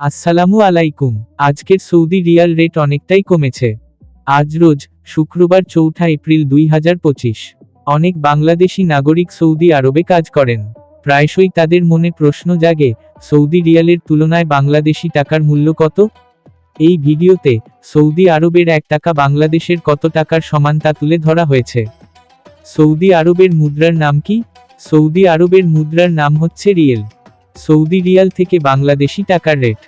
আসসালামু আলাইকুম। আজকের সৌদি রিয়াল রেট অনেকটাই কমেছে। আজ রোজ, শুক্রবার চৌঠা এপ্রিল দুই হাজার পঁচিশ। অনেক বাংলাদেশি নাগরিক সৌদি আরবে কাজ করেন। প্রায়শই তাদের মনে প্রশ্ন জাগে, সৌদি রিয়ালের তুলনায় বাংলাদেশি টাকার মূল্য কত? এই ভিডিওতে, সৌদি আরবের এক টাকা বাংলাদেশের কত টাকার সমান তা তুলে ধরা হয়েছে। সৌদি আরবের মুদ্রার নাম কি? সৌদি আরবের মুদ্রার নাম হচ্ছে রিয়েল। সৌদি রিয়াল থেকে বাংলাদেশি টাকার রেট।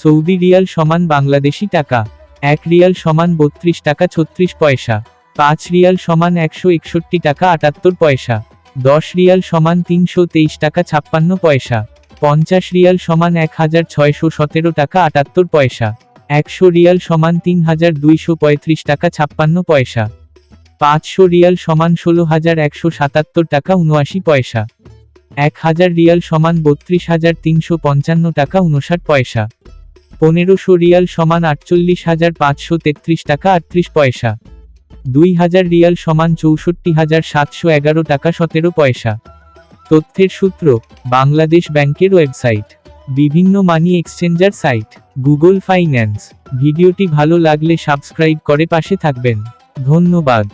সৌদি রিয়াল সমান বাংলাদেশি টাকা, এক রিয়াল সমান বত্রিশ টাকা ছত্রিশ পয়সা, পাঁচ রিয়াল সমান একশো একষট্টি টাকা আটাত্তর পয়সা, দশ রিয়াল সমান তিনশো তেইশ টাকা ছাপ্পান্ন পয়সা, পঞ্চাশ রিয়াল সমান এক হাজার ছয়শো সতেরো টাকা আটাত্তর পয়সা, একশো রিয়াল সমান তিন হাজার দুইশো পঁয়ত্রিশ টাকা ছাপ্পান্ন পয়সা, পাঁচশো রিয়াল সমান ষোলো হাজার একশো সাতাত্তর টাকা উনআশি পয়সা। এক হাজার রিয়াল সমান বত্রিশ হাজার তিনশো পঞ্চান্ন টাকা উনষাট পয়সা। পনেরোশো রিয়াল সমান আটচল্লিশ হাজার পাঁচশো তেত্রিশ টাকা আটত্রিশ পয়সা। দুই হাজার রিয়াল সমান চৌষট্টি হাজার সাতশো এগারো টাকা সতেরো পয়সা। তথ্যের সূত্র, বাংলাদেশ ব্যাংকের ওয়েবসাইট। বিভিন্ন money exchanger site, Google finance. ভিডিওটি ভালো লাগলে সাবস্ক্রাইব করে পাশে থাকবেন। ধন্যবাদ।